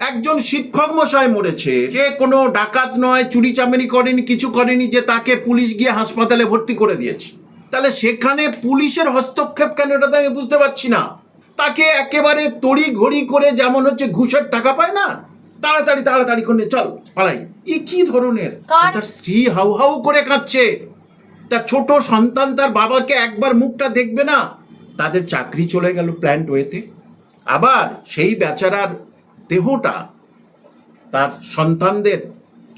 একজন শিক্ষক মশাই মরেছে। যে কোনো ডাকাত নয় চুরি চামেরি করেনি কিছু করেনি যে তাকে পুলিশ গিয়ে হাসপাতালে ভর্তি করে দিয়েছে। তাহলে সেখানে পুলিশের হস্তক্ষেপ কেন এটা তো আমি বুঝতে পারছি না। তাকে একেবারে তড়ি ঘড়ি করে যেমন হচ্ছে ঘুষের টাকা পায় না তাড়াতাড়ি তাড়াতাড়ি করে চল পালাই। এ কি ধরনের? তার স্ত্রী হাউ হাউ করে কাঁদছে। তার ছোট সন্তান তার বাবাকে একবার মুখটা দেখবে না তাদের চাকরি চলে গেল প্ল্যান্ট ওয়েতে আবার সেই বেচারার দেহটা তার সন্তানদের,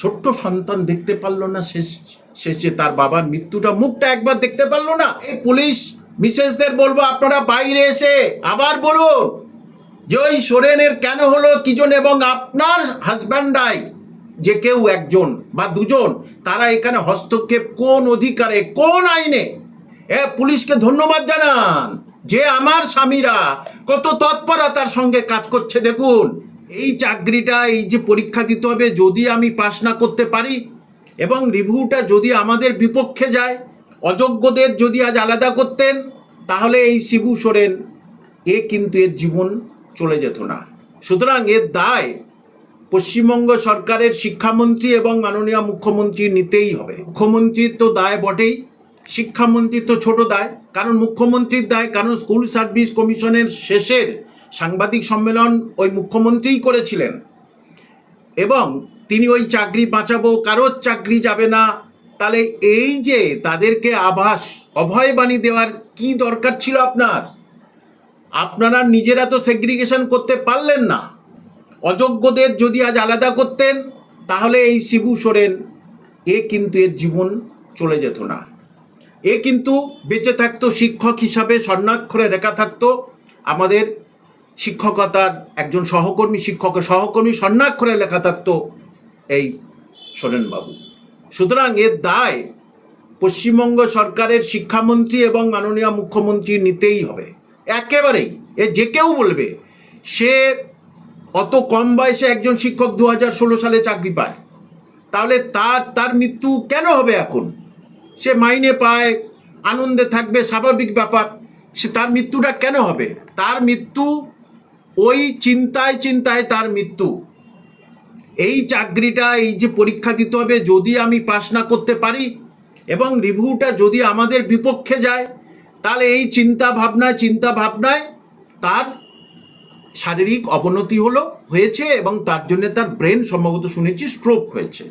ছোট্ট সন্তান দেখতে পারল না শেষ শেষে তার বাবার মৃত্যুটা। মুখটা একবার দেখতে পারল না? এই পুলিশ মিসেসদের বলব, আপনারা বাইরে এসে আবার বলুন যে ওই সোরেনের কেন হলো কিজন এবং আপনার হাজব্যান্ডাই যে কেউ একজন বা দুজন, তারা এখানে হস্তক্ষেপ কোন অধিকারে, কোন আইনে? এ পুলিশকে ধন্যবাদ জানান যে আমার স্বামীরা কত তৎপরতার সঙ্গে কাজ করছে। দেখুন এই চাকরিটা, এই যে পরীক্ষা দিতে হবে, যদি আমি পাশ না করতে পারি, এবং রিভিউটা যদি আমাদের বিপক্ষে যায়, অযোগ্যদের যদি আজ আলাদা করতেন, তাহলে এই শিবু সোরেন, এ কিন্তু এর জীবন চলে যেত না। সুতরাং এর দায় পশ্চিমবঙ্গ সরকারের শিক্ষামন্ত্রী এবং মাননীয় মুখ্যমন্ত্রী নিতেই হবে। মুখ্যমন্ত্রীর তো দায় বটেই, শিক্ষামন্ত্রীর তো ছোট দায়, কারণ মুখ্যমন্ত্রীর দায়, কারণ স্কুল সার্ভিস কমিশনের শেষের সাংবাদিক সম্মেলন ওই মুখ্যমন্ত্রীই করেছিলেন। এবং তিনি ওই চাকরি বাঁচাবো, কারোর চাকরি যাবে না। তাহলে এই যে তাদেরকে আভাস অভয়বাণী দেওয়ার কি দরকার ছিল আপনার? আপনারা নিজেরা তো সেগ্রিগেশন করতে পারলেন না। অযোগ্যদের যদি আজ আলাদা করতেন, তাহলে এই শিবু সোরেন, এ কিন্তু এর জীবন চলে যেত না। এ কিন্তু বেঁচে থাকতো শিক্ষক হিসাবে, স্বর্ণাক্ষরে রেখা থাকতো আমাদের শিক্ষকতার একজন সহকর্মী, শিক্ষকের সহকর্মী স্বর্ণাক্ষরে লেখা থাকতো এই সোরেনবাবু সুতরাং এর দায় পশ্চিমবঙ্গ সরকারের শিক্ষামন্ত্রী এবং মাননীয় মুখ্যমন্ত্রী নিতেই হবে। একেবারেই, এ যে কেউ বলবে, সে অত কম বয়সে একজন শিক্ষক দু হাজার ষোলো সালে চাকরি পায়। তাহলে তার তার মৃত্যু কেন হবে এখন? সে মাইনে পায়, আনন্দে থাকবে, স্বাভাবিক ব্যাপার, সে তার মৃত্যুটা কেন হবে? তার মৃত্যু ওই চিন্তায় চিন্তায় তার মৃত্যু। এই চাকরিটা, এই যে পরীক্ষা দিতে হবে, যদি আমি পাশ না করতে পারি এবং রিভিউটা যদি আমাদের বিপক্ষে যায়, তাহলে এই চিন্তা ভাবনায় চিন্তা ভাবনায় তার শারীরিক অবনতি হলো, হয়েছে এবং তার জন্য তার ব্রেন সম্ভবত শুনেছি স্ট্রোক হয়েছে।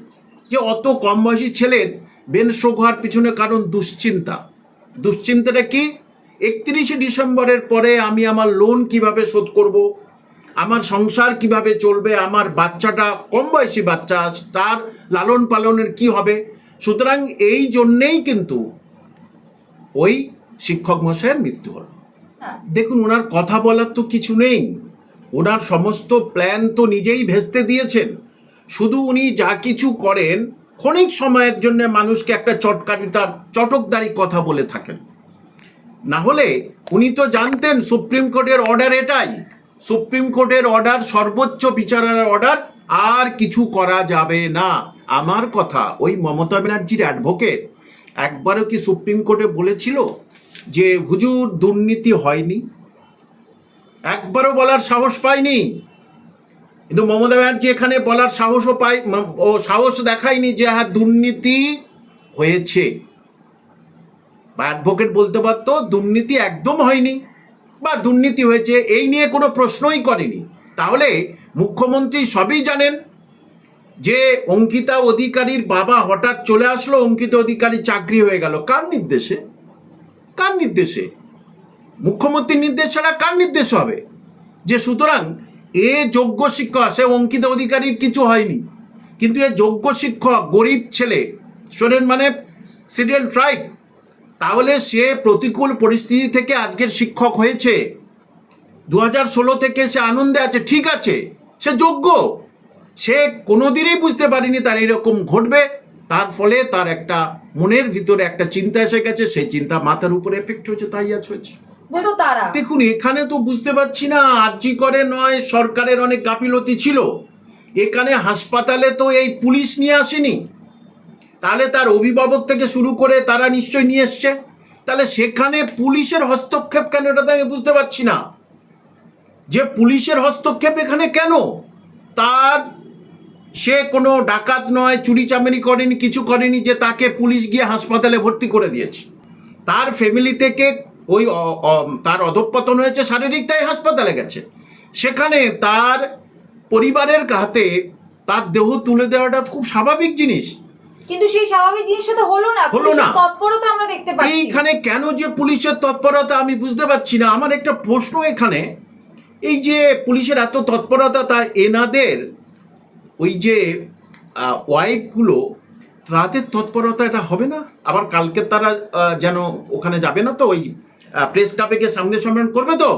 যে অত কম বয়সী ছেলের ব্রেন স্ট্রোক হওয়ার পিছনে কারণ দুশ্চিন্তা। দুশ্চিন্তাটা কি? একত্রিশে ডিসেম্বরের পরে আমি আমার লোন কীভাবে শোধ করব? আমার সংসার কীভাবে চলবে? আমার বাচ্চাটা কম বয়সী বাচ্চা তার লালন পালনের কি হবে? সুতরাং এই জন্যেই কিন্তু ওই শিক্ষক মশাইয়ের মৃত্যু হলো। হ্যাঁ। দেখুন ওনার কথা বলার তো কিছু নেই। ওনার সমস্ত প্ল্যান তো নিজেই ভেস্তে দিয়েছেন। শুধু উনি যা কিছু করেন ক্ষণিক সময়ের জন্য মানুষকে একটা চটকারিতার চটকদারি কথা বলে থাকেন। না হলে উনি তো জানতেন সুপ্রিম কোর্টের অর্ডার এটাই। সুপ্রিম কোর্টের অর্ডার সর্বোচ্চ বিচারের অর্ডার আর কিছু করা যাবে না। আমার কথা, ওই মমতা ব্যানার্জির অ্যাডভোকেট একবারও কি সুপ্রিম কোর্টে বলেছিল যে হুজুর দুর্নীতি হয়নি? একবারও বলার সাহস পায়নি কিন্তু মমতা ব্যানার্জি এখানে বলার সাহসও পায় ও সাহস দেখায়নি যে হ্যাঁ দুর্নীতি হয়েছে। বা অ্যাডভোকেট বলতে পারতো, দুর্নীতি একদম হয়নি বা দুর্নীতি হয়েছে, এই নিয়ে কোনো প্রশ্নই করেনি। তাহলে মুখ্যমন্ত্রী সবই জানেন যে অঙ্কিতা অধিকারীর বাবা হঠাৎ চলে আসলো, অঙ্কিতা অধিকারী চাকরি হয়ে গেল। কার নির্দেশে? কার নির্দেশে? মুখ্যমন্ত্রীর নির্দেশ ছাড়া কার নির্দেশ হবে? যে সুতরাং এ যোগ্য শিক্ষক, সে অঙ্কিত অধিকারীর কিছু হয়নি। কিন্তু এ যোগ্য শিক্ষক, গরিব ছেলে, শোনেন মানে সিরিয়াল ট্রাইব তাহলে সে প্রতিকূল পরিস্থিতি থেকে আজকের শিক্ষক হয়েছে। দু হাজার ষোলো থেকে সে আনন্দে আছে ঠিক আছে সে যোগ্য। সে কোনোদিনই বুঝতে পারেনি তার এরকম ঘটবে। তার ফলে তার একটা মনের ভিতরে একটা চিন্তা এসে গেছে সেই চিন্তা মাথার উপরে এফেক্ট হয়েছে তাই আজ হয়েছে। দেখুন এখানে তো বুঝতে পারছি না আরজি করে নয় সরকারের অনেক গাফিলতি ছিল। এখানে হাসপাতালে তো এই পুলিশ নিয়ে আসেনি। তাহলে তার অভিভাবক থেকে শুরু করে তারা নিশ্চয় নিয়ে এসছে। তাহলে সেখানে পুলিশের হস্তক্ষেপ কেন, এটা তো আমি বুঝতে পারছি না। যে পুলিশের হস্তক্ষেপ এখানে কেন? তার, সে কোনো ডাকাত নয়, চুরি চামারি করেনি, কিছু করেনি যে তাকে পুলিশ গিয়ে হাসপাতালে ভর্তি করে দিয়েছে। তার ফ্যামিলি থেকে ওই তার অধঃপতন হয়েছে, শারীরিক তাই হাসপাতালে গেছে। সেখানে তার পরিবারের হাতে তার দেহ তুলে দেওয়াটা খুব স্বাভাবিক জিনিস। কিন্তু সেই স্বাভাবিক জিনিসটা তো হলো না হলো না। তৎপরতা আমরা দেখতে পাচ্ছি। এইখানে কেন যে পুলিশের তৎপরতা আমি বুঝতে পারছি না। আমার একটা প্রশ্ন এখানে এই যে পুলিশের এত তৎপরতা তা এনাদের ওই যে ওয়াইফগুলো তাদের তৎপরতা এটা হবে না? আবার কালকে তারা যেন ওখানে যাবে না তো ওই প্রেস ক্লাবে গিয়ে সামনে সম্মেলন করবে তো?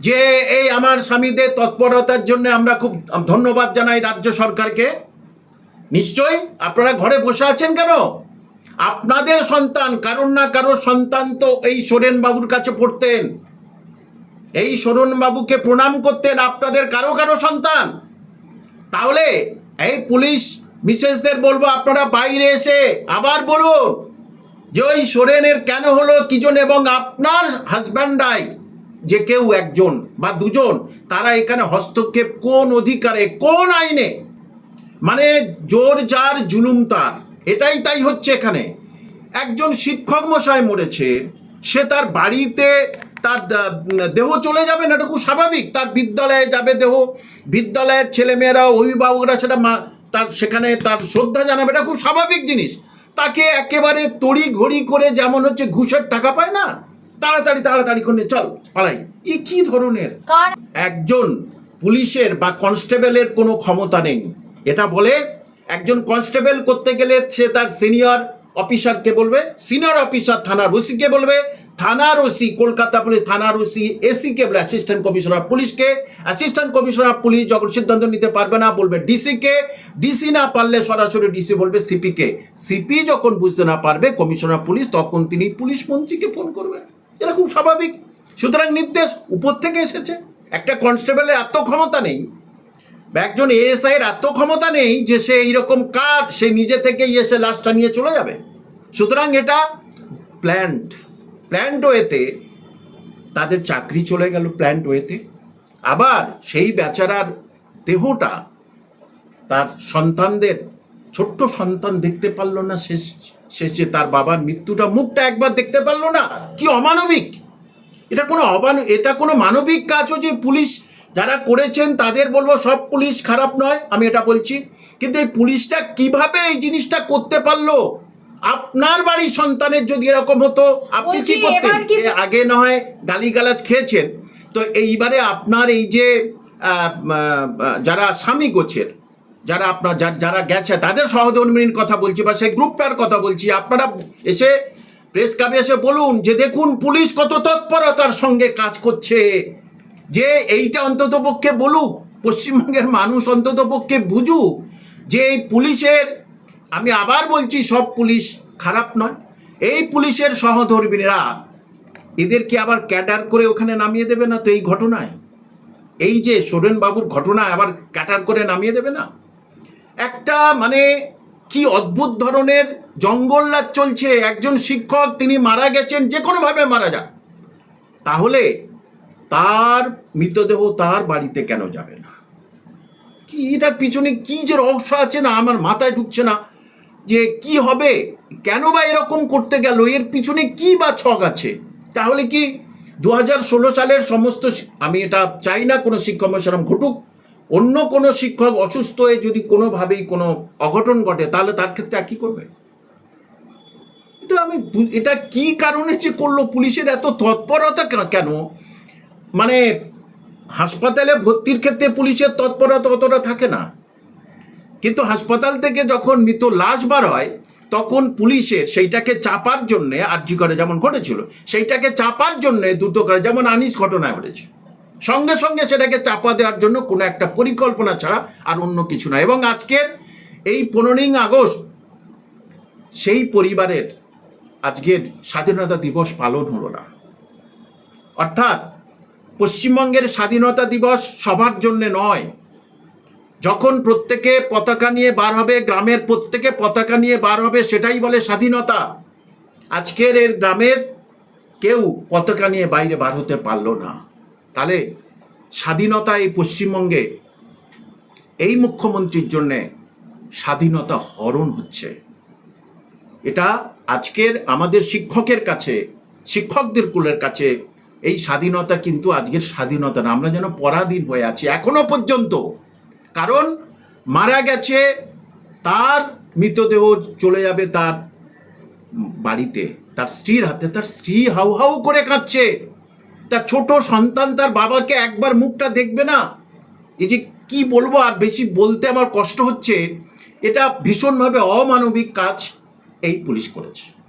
যে এই আমার স্বামীদের তৎপরতার জন্য আমরা খুব ধন্যবাদ জানাই রাজ্য সরকারকে। নিশ্চয়ই আপনারা ঘরে বসে আছেন কেন? আপনাদের সন্তান, কারোর না কারোর সন্তান তো এই সোরেন বাবুর কাছে পড়তেন। এই সোরেন বাবুকে প্রণাম করতেন আপনাদের কারও কারও সন্তান। তাহলে এই পুলিশ মিসেসদের বলব, আপনারা বাইরে এসে আবার বলুন যে ওই সোরেনের কেন হলো কিজন এবং আপনার হাজব্যান্ডাই যে কেউ একজন বা দুজন, তারা এখানে হস্তক্ষেপ কোন অধিকারে, কোন আইনে মানে জোর যার জুলুম তার এটাই তাই হচ্ছে এখানে। একজন শিক্ষক মশাই মরেছে সে তার বাড়িতে তার দেহ চলে যাবে না এটা খুব স্বাভাবিক। তার বিদ্যালয়ে যাবে দেহ বিদ্যালয়ের ছেলেমেয়েরা অভিভাবকরা সেটা মা তার সেখানে তার শ্রদ্ধা জানাবে এটা খুব স্বাভাবিক জিনিস। তাকে একেবারে তড়ি ঘড়ি করে যেমন হচ্ছে ঘুষের টাকা পায় না তাড়াতাড়ি তাড়াতাড়ি করে চল পালাই। এ কি ধরনের? একজন পুলিশের বা কনস্টেবলের কোনো ক্ষমতা নেই। এটা বলে একজন কনস্টেবল করতে গেলে সে তার সিনিয়র অফিসারকে বলবে, সিনিয়র অফিসার থানার ওসিকে বলবে, থানার ওসি, কলকাতা পুলিশ, থানার ওসি এসিকে বলে অ্যাসিস্ট্যান্ট কমিশনার পুলিশকে অ্যাসিস্ট্যান্ট কমিশনার পুলিশ যখন সিদ্ধান্ত নিতে পারবে না, বলবে ডিসিকে। ডিসি না পারলে সরাসরি ডিসি বলবে সিপিকে। সিপি যখন বুঝতে না পারবে কমিশনার পুলিশ তখন তিনি পুলিশ মন্ত্রীকে ফোন করবেন এটা খুব স্বাভাবিক। সুতরাং নির্দেশ উপর থেকে এসেছে। একটা কনস্টেবলের এত ক্ষমতা নেই। একজন এএসআই এর এত ক্ষমতা নেই যে সে এইরকম কাজ সে নিজে থেকেই এসে লাশটা নিয়ে চলে যাবে। সুতরাং এটা প্ল্যান্ট প্ল্যান্ট ওয়েতে তাদের চাকরি চলে গেল প্ল্যান্ট ওয়েতে আবার সেই বেচারার দেহটা তার সন্তানদের, ছোট্ট সন্তান দেখতে পারল না শেষ শেষে তার বাবার মৃত্যুটা, মুখটা একবার দেখতে পারল না। কি অমানবিক! এটা কোনো অবান, এটা কোনো মানবিক কাজও যে পুলিশ যারা করেছেন তাদের বলব সব পুলিশ খারাপ নয় আমি এটা বলছি। কিন্তু এই পুলিশটা কীভাবে এই জিনিসটা করতে পারল? আপনার বাড়ির সন্তানের যদি এরকম হতো আপনি কি করতেন? আগে না হয় গালিগালাজ খেয়েছেন। তো এইবারে আপনার এই যে যারা স্বামী গোছের যারা আপনার যারা গেছে তাদের সহধর্মিনীর কথা বলছি বা সেই গ্রুপটার কথা বলছি আপনারা এসে প্রেস ক্লাবে এসে বলুন যে দেখুন পুলিশ কত তৎপরতার সঙ্গে কাজ করছে। যে এইটা অন্তত পক্ষে বলুক, পশ্চিমবঙ্গের মানুষ অন্তত পক্ষে বুঝুক যে এই পুলিশের, আমি আবার বলছি সব পুলিশ খারাপ নয়, এই পুলিশের সহধর্মিনীরা এদেরকে আবার ক্যাটার করে ওখানে নামিয়ে দেবে না তো এই ঘটনায়? এই যে সোরেন বাবুর ঘটনায় আবার ক্যাটার করে নামিয়ে দেবে না? একটা মানে কি অদ্ভুত ধরনের জঙ্গললাজ চলছে, একজন শিক্ষক তিনি মারা গেছেন, যে কোনোভাবে মারা যাক। তাহলে তার মৃতদেহ তার বাড়িতে কেন যাবে না? কি এটার পিছনে কি যে রহস্য আছে না আমার মাথায় ঢুকছে না যে কি হবে? কেন বা এরকম করতে গেল? এর পিছনে কি বা ছক আছে? তাহলে কি দু সালের সমস্ত আমি এটা চাই না কোনো শিক্ষক সেরকম ঘটুক, অন্য কোনো শিক্ষক অসুস্থ হয়ে যদি কোনোভাবেই কোনো অঘটন ঘটে, তাহলে তার ক্ষেত্রে কি করবে? এটা আমি এটা কি কারণে যে করল? পুলিশের এত তৎপরতা কেন? মানে হাসপাতালে ভর্তির ক্ষেত্রে পুলিশের তৎপরতা অতটা থাকে না। কিন্তু হাসপাতাল থেকে যখন মৃত লাশ বার হয়, তখন পুলিশের সেইটাকে চাপার জন্যে আর্জি করে যেমন ঘটেছিল, সেইটাকে চাপার জন্যে দ্রুত করে যেমন আনিস ঘটনায় ঘটেছে। সঙ্গে সঙ্গে সেটাকে চাপা দেওয়ার জন্য কোনো একটা পরিকল্পনা ছাড়া আর অন্য কিছু না। এবং আজকের এই পনেরোই আগস্ট, সেই পরিবারের আজকের স্বাধীনতা দিবস পালন হলো না। অর্থাৎ পশ্চিমবঙ্গের স্বাধীনতা দিবস সবার জন্যে নয়। যখন প্রত্যেকে পতাকা নিয়ে বার হবে, গ্রামের প্রত্যেকে পতাকা নিয়ে বার হবে, সেটাই বলে স্বাধীনতা। আজকের এর গ্রামের কেউ পতাকা নিয়ে বাইরে বার হতে পারল না। তাহলে স্বাধীনতা এই পশ্চিমবঙ্গে, এই মুখ্যমন্ত্রীর জন্যে স্বাধীনতা হরণ হচ্ছে। এটা আজকের আমাদের শিক্ষকের কাছে, শিক্ষকদের কুলের কাছে এই স্বাধীনতা কিন্তু আজকের স্বাধীনতা না। আমরা যেন পরাধীন হয়ে আছি, এখনও পর্যন্ত। কারণ মারা গেছে, তার মৃতদেহ চলে যাবে তার বাড়িতে। তার স্ত্রীর হাতে, তার স্ত্রী হাউ হাউ করে কাঁদছে। তার ছোট সন্তান তার বাবাকে একবার মুখটা দেখবে না? এই যে কি বলব, আর বেশি বলতে আমার কষ্ট হচ্ছে, এটা ভীষণভাবে অমানবিক কাজ এই পুলিশ করেছে।